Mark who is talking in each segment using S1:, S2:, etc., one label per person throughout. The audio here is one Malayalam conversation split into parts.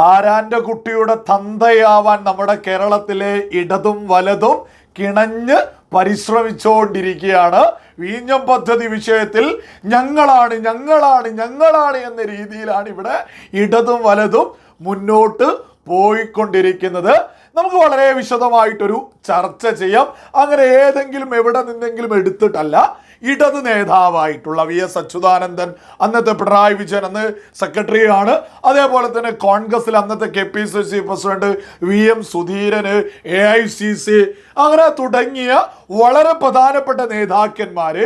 S1: ആരാന്റെ കുട്ടിയുടെ തന്തയാവാൻ നമ്മുടെ കേരളത്തിലെ ഇടതും വലതും കിണഞ്ഞ് പരിശ്രമിച്ചുകൊണ്ടിരിക്കുകയാണ് വീഞ്ഞം പദ്ധതി വിഷയത്തിൽ ഞങ്ങളാണ് ഞങ്ങളാണ് ഞങ്ങളാണ് എന്ന രീതിയിലാണ് ഇവിടെ ഇടതും വലതും മുന്നോട്ട് പോയിക്കൊണ്ടിരിക്കുന്നത്. നമുക്ക് വളരെ വിശദമായിട്ടൊരു ചർച്ച ചെയ്യാം. അങ്ങനെ ഏതെങ്കിലും എവിടെ നിന്നെങ്കിലും എടുത്തിട്ടല്ല. ഇടത് നേതാവായിട്ടുള്ള വി എസ് അച്യുതാനന്ദൻ അന്നത്തെ പിണറായി വിജയൻ അന്ന് സെക്രട്ടറിയാണ്. അതേപോലെ തന്നെ കോൺഗ്രസിൽ അന്നത്തെ K P C C president V M Sudheeran A I C C അങ്ങനെ തുടങ്ങിയ വളരെ പ്രധാനപ്പെട്ട നേതാക്കന്മാർ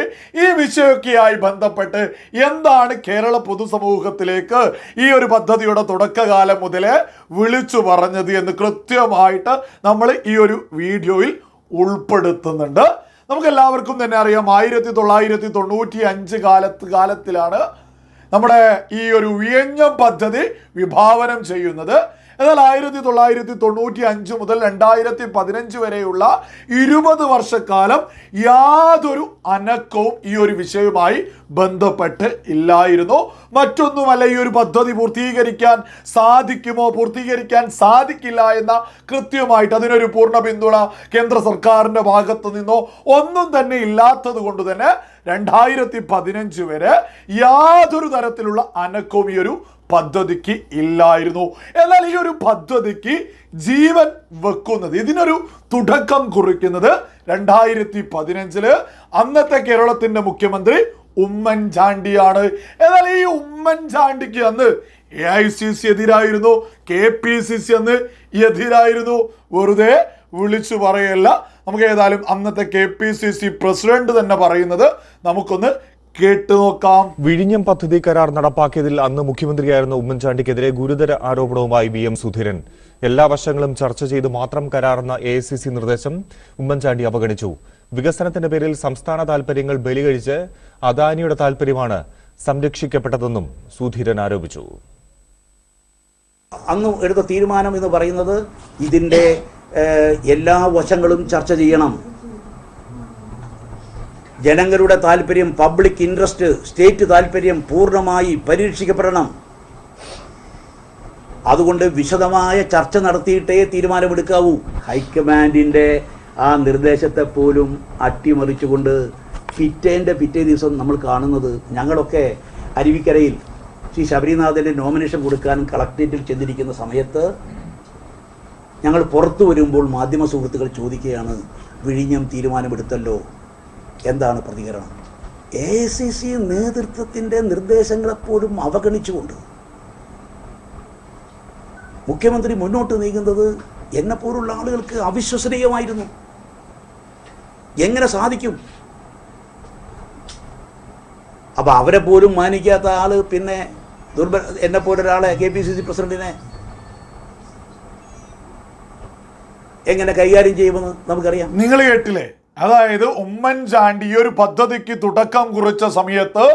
S1: ഈ വിഷയമൊക്കെയായി ബന്ധപ്പെട്ട് എന്താണ് കേരള പൊതുസമൂഹത്തിലേക്ക് ഈ ഒരു പദ്ധതിയുടെ തുടക്കകാലം മുതലേ വിളിച്ചു പറഞ്ഞത് എന്ന് കൃത്യമായിട്ട് നമ്മൾ ഈ ഒരു വീഡിയോയിൽ ഉൾപ്പെടുത്തുന്നുണ്ട്. നമുക്ക് എല്ലാവർക്കും തന്നെ അറിയാം ആയിരത്തി തൊള്ളായിരത്തി തൊണ്ണൂറ്റി അഞ്ച് കാലത്ത് കാലത്തിലാണ് നമ്മുടെ ഈ ഒരു വിയഞ്ഞം പദ്ധതി വിഭാവനം ചെയ്യുന്നത്. എന്നാൽ ആയിരത്തി തൊള്ളായിരത്തി തൊണ്ണൂറ്റി അഞ്ച് മുതൽ രണ്ടായിരത്തി പതിനഞ്ച് വരെയുള്ള ഇരുപത് വർഷക്കാലം യാതൊരു അനക്കവും ഈ ഒരു വിഷയവുമായി ബന്ധപ്പെട്ട് ഇല്ലായിരുന്നു. മറ്റൊന്നുമല്ല ഈ ഒരു പദ്ധതി പൂർത്തീകരിക്കാൻ സാധിക്കുമോ പൂർത്തീകരിക്കാൻ സാധിക്കില്ല എന്ന കൃത്യമായിട്ട് അതിനൊരു പൂർണ പിന്തുണ കേന്ദ്ര സർക്കാരിന്റെ ഭാഗത്തു നിന്നോ ഒന്നും തന്നെ ഇല്ലാത്തത് കൊണ്ട് തന്നെ രണ്ടായിരത്തി പതിനഞ്ച് വരെ യാതൊരു തരത്തിലുള്ള അനക്കവും ഈ ഒരു പദ്ധതിക്ക് ഇല്ലായിരുന്നു. എന്നാൽ ഈ ഒരു പദ്ധതിക്ക് ജീവൻ വെക്കുന്നത് ഇതിനൊരു തുടക്കം കുറിക്കുന്നത് രണ്ടായിരത്തി പതിനഞ്ചിൽ അന്നത്തെ കേരളത്തിന്റെ മുഖ്യമന്ത്രി ഉമ്മൻചാണ്ടിയാണ്. എന്നാൽ ഈ ഉമ്മൻചാണ്ടിക്ക് അന്ന് എ ഐ സി സി എതിരായിരുന്നു കെ പി സി സി അന്ന് എതിരായിരുന്നു. വെറുതെ വിളിച്ചു പറയല്ല. നമുക്ക് ഏതായാലും അന്നത്തെ K P C C president തന്നെ പറയുന്നത് നമുക്കൊന്ന് കേട്ടു നോക്കാം.
S2: വിഴിഞ്ഞം പദ്ധതി കരാർ നടപ്പാക്കിയതിൽ അന്ന് മുഖ്യമന്ത്രിയായിരുന്ന ഉമ്മൻചാണ്ടിക്കെതിരെ ഗുരുതര ആരോപണവുമായി വി എം സുധീരൻ. എല്ലാ വശങ്ങളും ചർച്ച ചെയ്ത് മാത്രം കരാറെന്ന എ സി സി നിർദ്ദേശം ഉമ്മൻചാണ്ടി അവഗണിച്ചു. വികസനത്തിന്റെ പേരിൽ സംസ്ഥാന താൽപര്യങ്ങൾ ബലികഴിച്ച് അദാനിയുടെ താൽപര്യമാണ് സംരക്ഷിക്കപ്പെട്ടതെന്നും സുധീരൻ ആരോപിച്ചു.
S3: അന്ന് എടുത്ത തീരുമാനം എന്ന് പറയുന്നത് ഇതിന്റെ എല്ലാ വശങ്ങളും ചർച്ച ചെയ്യണം. ജനങ്ങളുടെ താല്പര്യം പബ്ലിക് ഇൻട്രസ്റ്റ് സ്റ്റേറ്റ് താല്പര്യം പൂർണമായി പരീക്ഷിക്കപ്പെടണം. അതുകൊണ്ട് വിശദമായ ചർച്ച നടത്തിയിട്ടേ തീരുമാനമെടുക്കാവൂ. ഹൈക്കമാൻഡിന്റെ ആ നിർദ്ദേശത്തെ പോലും അട്ടിമറിച്ചുകൊണ്ട് പിറ്റേന്റെ പിറ്റേ ദിവസം നമ്മൾ കാണുന്നത് ഞങ്ങളൊക്കെ അരുവിക്കരയിൽ ശ്രീ ശബരിനാഥന്റെ നോമിനേഷൻ കൊടുക്കാൻ കളക്ട്രേറ്റിൽ ചെന്നിരിക്കുന്ന സമയത്ത് ഞങ്ങൾ പുറത്തു വരുമ്പോൾ മാധ്യമ സുഹൃത്തുക്കൾ ചോദിക്കുകയാണ് വിഴിഞ്ഞം തീരുമാനമെടുത്തല്ലോ? എന്താണ് പ്രതികരണം? എ സി സി നേതൃത്വത്തിന്റെ നിർദ്ദേശങ്ങളെപ്പോലും അവഗണിച്ചുകൊണ്ട് മുഖ്യമന്ത്രി മുന്നോട്ട് നീങ്ങുന്നത് എന്നെപ്പോലുള്ള ആളുകൾക്ക് അവിശ്വസനീയമായിരുന്നു. എങ്ങനെ സാധിക്കും? അപ്പൊ അവരെ പോലും മാനിക്കാത്ത ആൾ പിന്നെ ദുർബല എന്നെ പോലൊരാളെ കെ പി സി സി പ്രസിഡന്റിനെ എങ്ങനെ കൈകാര്യം ചെയ്യുമെന്ന് നമുക്കറിയാം.
S1: നിങ്ങൾ കേട്ടില്ലേ? അതായത് ഉമ്മൻചാണ്ടി ഒരു പദ്ധതിക്ക് തുടക്കം കുറിച്ച സമയത്ത്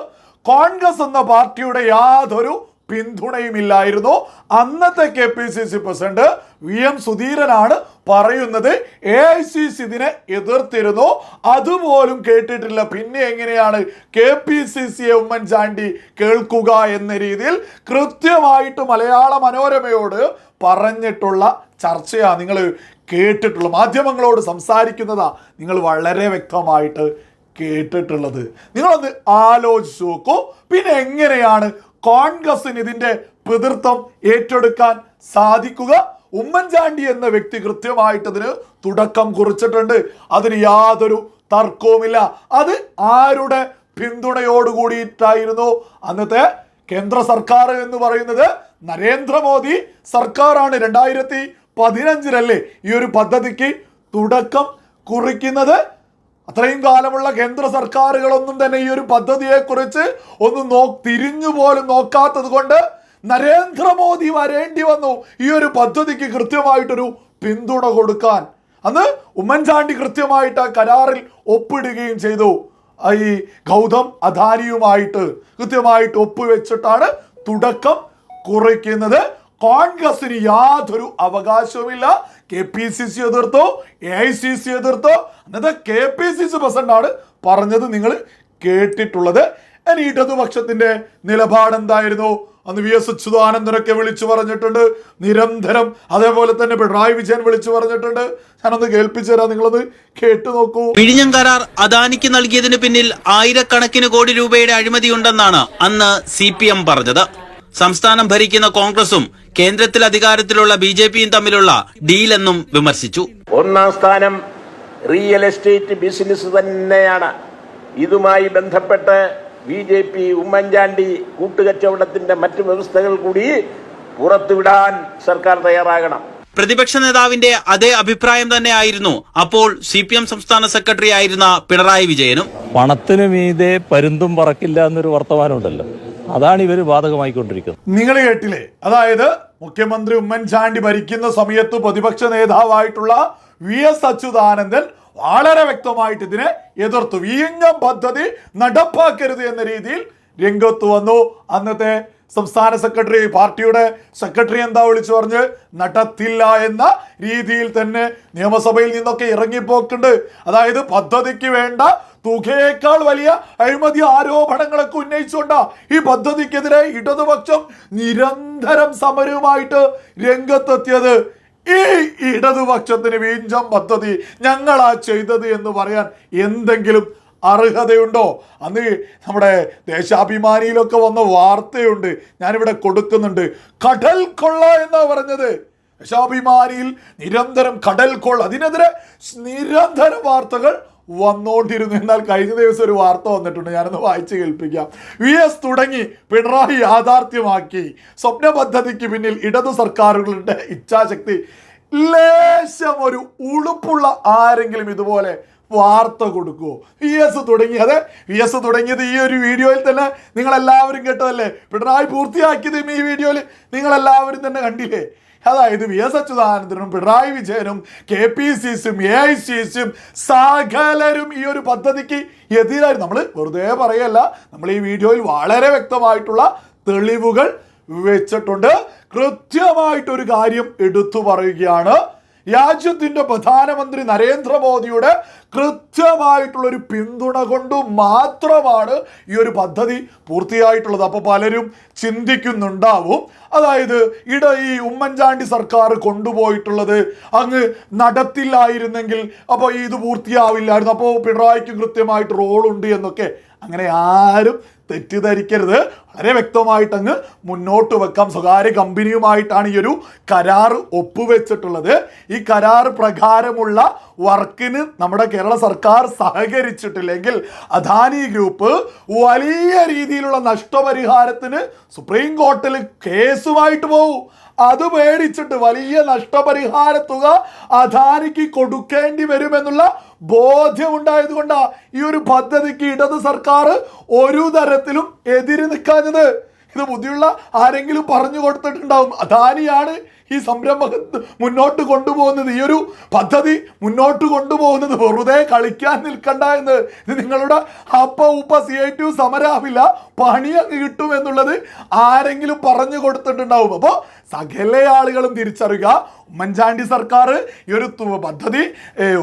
S1: കോൺഗ്രസ് എന്ന പാർട്ടിയുടെ യാതൊരു പിന്തുണയും ഇല്ലായിരുന്നു അന്നത്തെ K P C C president V M സുധീരനാണ് പറയുന്നത് എ ഐ സി സി ഇതിനെ എതിർത്തിരുന്നു. അതുപോലും കേട്ടിട്ടില്ല. പിന്നെ എങ്ങനെയാണ് കെ പി സി സിയെ ഉമ്മൻചാണ്ടി കേൾക്കുക എന്ന രീതിയിൽ കൃത്യമായിട്ട് മലയാള മനോരമയോട് പറഞ്ഞിട്ടുള്ള ചർച്ചയാണ്. നിങ്ങൾ കേട്ടിട്ടുള്ള മാധ്യമങ്ങളോട് സംസാരിക്കുന്നതാ നിങ്ങൾ വളരെ വ്യക്തമായിട്ട് കേട്ടിട്ടുള്ളത്. നിങ്ങളൊന്ന് ആലോചിച്ച് നോക്കൂ. പിന്നെ എങ്ങനെയാണ് കോൺഗ്രസിന് ഇതിന്റെ പിതൃത്വം ഏറ്റെടുക്കാൻ സാധിക്കുക? ഉമ്മൻചാണ്ടി എന്ന വ്യക്തി കൃത്യമായിട്ട് അതിന് തുടക്കം കുറിച്ചിട്ടുണ്ട്. അതിന് യാതൊരു തർക്കവുമില്ല. അത് ആരുടെ പിന്തുണയോട് കൂടിയിട്ടായിരുന്നു അന്നത്തെ കേന്ദ്ര സർക്കാർ എന്ന് പറയുന്നത് നരേന്ദ്രമോദി സർക്കാരാണ്. രണ്ടായിരത്തി പതിനഞ്ചിലല്ലേ ഈ ഒരു പദ്ധതിക്ക് തുടക്കം കുറിക്കുന്നത്? അത്രയും കാലമുള്ള കേന്ദ്ര സർക്കാരുകളൊന്നും തന്നെ ഈ ഒരു പദ്ധതിയെ കുറിച്ച് ഒന്ന് നോ തിരിഞ്ഞു പോലും നോക്കാത്തത് കൊണ്ട് നരേന്ദ്രമോദി വരേണ്ടി വന്നു ഈ ഒരു പദ്ധതിക്ക് കൃത്യമായിട്ടൊരു പിന്തുണ കൊടുക്കാൻ. അന്ന് ഉമ്മൻചാണ്ടി കൃത്യമായിട്ട് കരാറിൽ ഒപ്പിടുകയും ചെയ്തു. ഈ ഗൗതം അദാനിയുമായിട്ട് കൃത്യമായിട്ട് ഒപ്പുവെച്ചിട്ടാണ് തുടക്കം കുറിക്കുന്നത്. കോൺഗ്രസിന് യാതൊരു അവകാശവുമില്ല. കെ പി സി സി എതിർത്തോ എ ഐ സി സി എതിർത്തോ. അന്നത്തെ K P C C president ആണ് പറഞ്ഞത് നിങ്ങൾ കേട്ടിട്ടുള്ളത്. ഇനി ഇടതുപക്ഷത്തിന്റെ നിലപാട് എന്തായിരുന്നു അന്ന് വി എസ് അച്യുതാനന്ദനൊക്കെ വിളിച്ചു പറഞ്ഞിട്ടുണ്ട്. നിരന്തരം അതേപോലെ തന്നെ പിണറായി വിജയൻ വിളിച്ചു പറഞ്ഞിട്ടുണ്ട്. ഞാനൊന്ന് കേൾപ്പിച്ചു തരാം നിങ്ങളത് കേട്ടു നോക്കൂ.
S4: വിഴിഞ്ഞം കരാർ അദാനിക്ക് നൽകിയതിന് പിന്നിൽ ആയിരക്കണക്കിന് കോടി രൂപയുടെ അഴിമതിയുണ്ടെന്നാണ് അന്ന് സി പി എം പറഞ്ഞത്. സംസ്ഥാനം ഭരിക്കുന്ന കോൺഗ്രസും കേന്ദ്രത്തിൽ അധികാരത്തിലുള്ള ബി ജെ പിയും തമ്മിലുള്ള ഡീലെന്നും വിമർശിച്ചു.
S5: ഒന്നാം സ്ഥാനം റിയൽ എസ്റ്റേറ്റ് ബിസിനസ് തന്നെയാണ്. ഇതുമായി ബന്ധപ്പെട്ട് ബി ജെ പി ഉമ്മൻചാണ്ടി കൂട്ടുകച്ചവടത്തിന്റെ മറ്റു വ്യവസ്ഥകൾ കൂടി പുറത്തുവിടാൻ സർക്കാർ തയ്യാറാകണം.
S4: പ്രതിപക്ഷ നേതാവിന്റെ അതേ അഭിപ്രായം തന്നെയായിരുന്നു അപ്പോൾ സി പി എം സംസ്ഥാന സെക്രട്ടറി ആയിരുന്ന പിണറായി വിജയനും.
S6: പണത്തിനു മീതെ പരുന്തും പറക്കില്ല എന്നൊരു വർത്തമാനമുണ്ടല്ലോ. അതാണ് ഇവർ ബാധകമായിക്കൊണ്ടിരിക്കുന്നത്
S1: നിങ്ങൾ കേട്ടില്ലേ? അതായത് മുഖ്യമന്ത്രി ഉമ്മൻചാണ്ടി ഭരിക്കുന്ന സമയത്ത് പ്രതിപക്ഷ നേതാവായിട്ടുള്ള വി എസ് അച്യുതാനന്ദൻ വളരെ വ്യക്തമായിട്ട് ഇതിനെ എതിർത്തു. വിഴിഞ്ഞം പദ്ധതി നടപ്പാക്കരുത് എന്ന രീതിയിൽ രംഗത്ത് വന്നു. അന്നത്തെ സംസ്ഥാന സെക്രട്ടറി പാർട്ടിയുടെ സെക്രട്ടറി എന്താ വിളിച്ചു പറഞ്ഞ്? നടത്തില്ല എന്ന രീതിയിൽ തന്നെ നിയമസഭയിൽ നിന്നൊക്കെ ഇറങ്ങിപ്പോക്കുണ്ട്. അതായത് പദ്ധതിക്ക് വേണ്ട തുകയേക്കാൾ വലിയ അഴിമതി ആരോപണങ്ങളൊക്കെ ഉന്നയിച്ചുകൊണ്ടാ ഈ പദ്ധതിക്കെതിരെ ഇടതുപക്ഷം നിരന്തരം സമരവുമായിട്ട് രംഗത്തെത്തിയത്. ഈ ഇടതുപക്ഷത്തിന് വീഞ്ചം പദ്ധതി ഞങ്ങളാ ചെയ്തത് എന്ന് പറയാൻ എന്തെങ്കിലും അർഹതയുണ്ടോ? അന്ന് നമ്മുടെ ദേശാഭിമാനിയിലൊക്കെ വന്ന വാർത്തയുണ്ട്. ഞാനിവിടെ കൊടുക്കുന്നുണ്ട്. കടൽ കൊള്ള എന്നാ പറഞ്ഞത്. ദേശാഭിമാനിയിൽ നിരന്തരം കടൽ കൊള്ള. അതിനെതിരെ നിരന്തര വാർത്തകൾ വന്നുകൊണ്ടിരുന്നു എന്നാൽ കഴിഞ്ഞ ദിവസം ഒരു വാർത്ത വന്നിട്ടുണ്ട്. ഞാനൊന്ന് വായിച്ചു കേൾപ്പിക്കാം. വി എസ് തുടങ്ങി. പിണറായി യാഥാർത്ഥ്യമാക്കി. സ്വപ്ന പദ്ധതിക്ക് പിന്നിൽ ഇടതു സർക്കാരുകളുടെ ഇച്ഛാശക്തി. ലേശം ഒരു ഉളുപ്പുള്ള ആരെങ്കിലും ഇതുപോലെ വാർത്ത കൊടുക്കുമോ വി എസ് തുടങ്ങിയത് വി എസ് തുടങ്ങിയത് ഈ ഒരു വീഡിയോയിൽ തന്നെ നിങ്ങളെല്ലാവരും കേട്ടതല്ലേ? പിണറായി പൂർത്തിയാക്കിയതും ഈ വീഡിയോയിൽ നിങ്ങളെല്ലാവരും തന്നെ കണ്ടില്ലേ? അതായത് വി എസ് അച്യുതാനന്ദനും പിണറായി വിജയനും കെ പി സി സിയും എ ഐ സി സിയും സകലരും ഈ ഒരു പദ്ധതിക്ക് എതിരായി. നമ്മൾ വെറുതെ പറയല്ല നമ്മൾ ഈ വീഡിയോയിൽ വളരെ വ്യക്തമായിട്ടുള്ള തെളിവുകൾ വെച്ചിട്ടുണ്ട്. കൃത്യമായിട്ടൊരു കാര്യം എടുത്തു പറയുകയാണ് രാജ്യത്തിന്റെ പ്രധാനമന്ത്രി നരേന്ദ്രമോദിയുടെ കൃത്യമായിട്ടുള്ള ഒരു പിന്തുണ കൊണ്ട് മാത്രമാണ് ഈ ഒരു പദ്ധതി പൂർത്തിയായിട്ടുള്ളത്. അപ്പോൾ പലരും ചിന്തിക്കുന്നുണ്ടാവും. അതായത് ഇട ഈ ഉമ്മൻചാണ്ടി സർക്കാർ കൊണ്ടുപോയിട്ടുള്ളത് അങ്ങ് നടത്തില്ലായിരുന്നെങ്കിൽ അപ്പോൾ ഇത് പൂർത്തിയാവില്ലായിരുന്നു. അപ്പോൾ പിണറായിക്കും കൃത്യമായിട്ട് റോളുണ്ട് എന്നൊക്കെ. അങ്ങനെ ആരും തെറ്റിദ്ധരിക്കരുത്. വളരെ വ്യക്തമായിട്ട് അങ്ങ് മുന്നോട്ട് വെക്കാം. സ്വകാര്യ കമ്പനിയുമായിട്ടാണ് ഈ ഒരു കരാർ ഒപ്പുവെച്ചിട്ടുള്ളത്. ഈ കരാർ പ്രകാരമുള്ള വർക്കിന് നമ്മുടെ കേരള സർക്കാർ സഹകരിച്ചിട്ടില്ലെങ്കിൽ അദാനി ഗ്രൂപ്പ് വലിയ രീതിയിലുള്ള നഷ്ടപരിഹാരത്തിന് സുപ്രീം കോർട്ടിൽ കേസുമായിട്ട് പോകും അത് മേടിച്ചിട്ട് വലിയ നഷ്ടപരിഹാര തുക അദാനിക്ക് കൊടുക്കേണ്ടി വരുമെന്നുള്ള ബോധ്യമുണ്ടായത് കൊണ്ടാ ഈ ഒരു പദ്ധതിക്ക് ഇടത് സർക്കാർ ഒരു തരത്തിലും എതിര് നിൽക്കാഞ്ഞത്. ഇത് ബുദ്ധിയുള്ള ആരെങ്കിലും പറഞ്ഞു കൊടുത്തിട്ടുണ്ടാവും. അദാനിയാണ് ഈ സംരംഭം മുന്നോട്ട് കൊണ്ടുപോകുന്നത് ഈ ഒരു പദ്ധതി മുന്നോട്ട് കൊണ്ടുപോകുന്നത് വെറുതെ കളിക്കാൻ നിൽക്കണ്ട എന്ന്. ഇത് നിങ്ങളുടെ അപ്പ ഉപ്പ സി ഐ ടി സമരാവില്ല പണി അങ്ങ് കിട്ടും എന്നുള്ളത് ആരെങ്കിലും പറഞ്ഞു കൊടുത്തിട്ടുണ്ടാവും. അപ്പോൾ സകല ആളുകളും തിരിച്ചറിയുക ഉമ്മൻചാണ്ടി സർക്കാർ ഈ ഒരു പദ്ധതി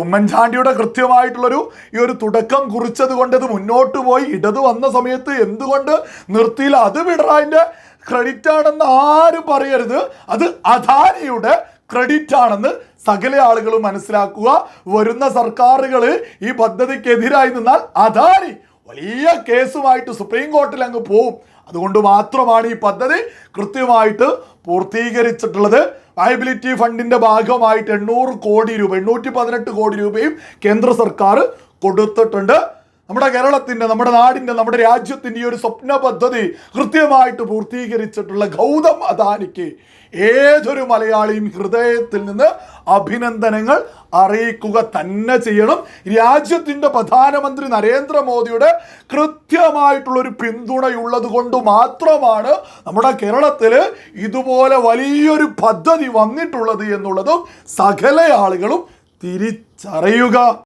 S1: ഉമ്മൻചാണ്ടിയുടെ കൃത്യമായിട്ടുള്ളൊരു ഈ ഒരു തുടക്കം കുറിച്ചത് കൊണ്ട് ഇത് മുന്നോട്ട് പോയി ഇടത് വന്ന സമയത്ത് എന്തുകൊണ്ട് നിർത്തിയില്ല? അത് പിണറായിന്റെ ക്രെഡിറ്റ് ആണെന്ന് ആരും പറയരുത്. അത് അദാനിയുടെ ക്രെഡിറ്റ് ആണെന്ന് സകല ആളുകളും മനസ്സിലാക്കുക. വരുന്ന സർക്കാരുകൾ ഈ പദ്ധതിക്കെതിരായി നിന്നാൽ അദാനി വലിയ കേസുമായിട്ട് സുപ്രീം കോർട്ടിൽ അങ്ങ് പോവും. അതുകൊണ്ട് മാത്രമാണ് ഈ പദ്ധതി കൃത്യമായിട്ട് പൂർത്തീകരിച്ചിട്ടുള്ളത്. വയബിലിറ്റി ഫണ്ടിന്റെ ഭാഗമായിട്ട് എണ്ണൂറ് കോടി രൂപ എണ്ണൂറ്റി പതിനെട്ട് കോടി രൂപയും കേന്ദ്ര സർക്കാർ കൊടുത്തിട്ടുണ്ട്. നമ്മുടെ കേരളത്തിന്റെ നമ്മുടെ നാടിന്റെ നമ്മുടെ രാജ്യത്തിന്റെ ഈ ഒരു സ്വപ്ന പദ്ധതി കൃത്യമായിട്ട് പൂർത്തീകരിച്ചിട്ടുള്ള ഗൗതം അദാനിക്ക് ഏതൊരു മലയാളിയും ഹൃദയത്തിൽ നിന്ന് അഭിനന്ദനങ്ങൾ അറിയിക്കുക തന്നെ ചെയ്യണം. രാജ്യത്തിന്റെ പ്രധാനമന്ത്രി നരേന്ദ്രമോദിയുടെ കൃത്യമായിട്ടുള്ള ഒരു പിന്തുണയുള്ളത് കൊണ്ട് മാത്രമാണ് നമ്മുടെ കേരളത്തിൽ ഇതുപോലെ വലിയൊരു പദ്ധതി വന്നിട്ടുള്ളത് എന്നുള്ളതും സകല ആളുകളും തിരിച്ചറിയുക.